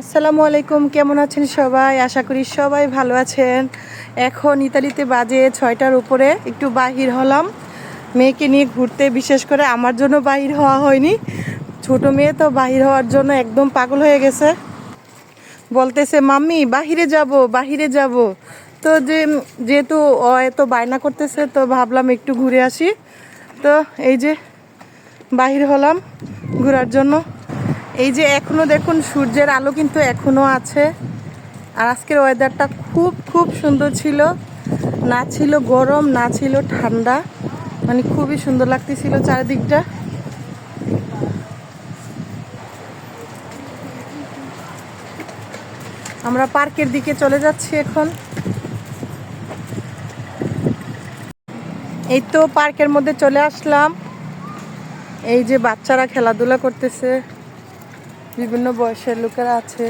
আসসালামু আলাইকুম, কেমন আছেন সবাই? আশা করি সবাই ভালো আছেন। এখন ইতালিতে বাজে ছয়টার উপরে, একটু বাহির হলাম। মেয়েকে নিয়ে ঘুরতে, বিশেষ করে আমার জন্য বাহির হওয়া হয়নি। ছোট মেয়ে তো বাহির হওয়ার জন্য একদম পাগল হয়ে গেছে। বলতেছে, মাম্মি, বাহিরে যাব বাহিরে যাব। তো যে, যেহেতু এত বায়না করতেছে, তো ভাবলাম একটু ঘুরে আসি। তো এই যে, বাহির হলাম ঘোরার জন্য। এই যে এখনও দেখুন সূর্যের আলো কিন্তু এখনও আছে। আর আজকের ওয়েদারটা খুব খুব সুন্দর ছিল। না ছিল গরম, না ছিল ঠান্ডা। মানে খুবই সুন্দর লাগতেছিল চারিদিকটা। আমরা পার্কের দিকে চলে যাচ্ছি এখন। এই তো পার্কের মধ্যে চলে আসলাম। এই যে বাচ্চারা খেলাধুলা করতেছে। বিভিন্ন বয়সের লোকেরা আছে।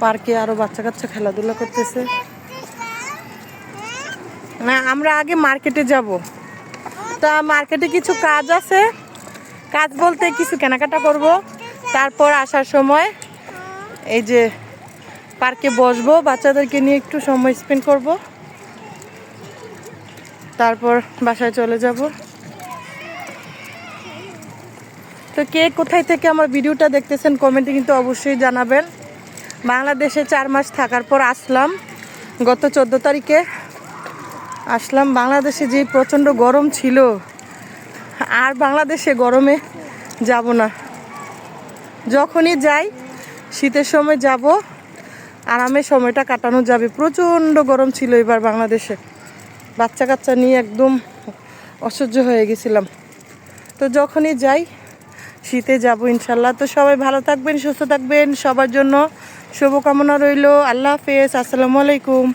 পার্কে আরও বাচ্চা কাচ্চা খেলাধুলা করতেছে। না, আমরা আগে মার্কেটে যাব। তা মার্কেটে কিছু কাজ আছে। কাজ বলতে কিছু কেনাকাটা করব। তারপর আসার সময় এই যে পার্কে বসবো, বাচ্চাদেরকে নিয়ে একটু সময় স্পেন্ড করব। তারপর বাসায় চলে যাব। তো কে কোথায় থেকে আমার ভিডিওটা দেখতেছেন কমেন্টে কিন্তু অবশ্যই জানাবেন। বাংলাদেশে চার মাস থাকার পর আসলাম, গত চোদ্দ তারিখে আসলাম। বাংলাদেশে যে প্রচণ্ড গরম ছিল, আর বাংলাদেশে গরমে যাব না। যখনই যাই, শীতের সময় যাব, আরামে সময়টা কাটানো যাবে। প্রচণ্ড গরম ছিল এবার বাংলাদেশে। বাচ্চা কাচ্চা নিয়ে একদম অসহ্য হয়ে গেছিলাম। তো যখনই যাই শীতে যাব ইনশাল্লাহ। তো সবাই ভালো থাকবেন, সুস্থ থাকবেন। সবার জন্য শুভকামনা রইল। আল্লাহ হাফেজ। আসসালামু আলাইকুম।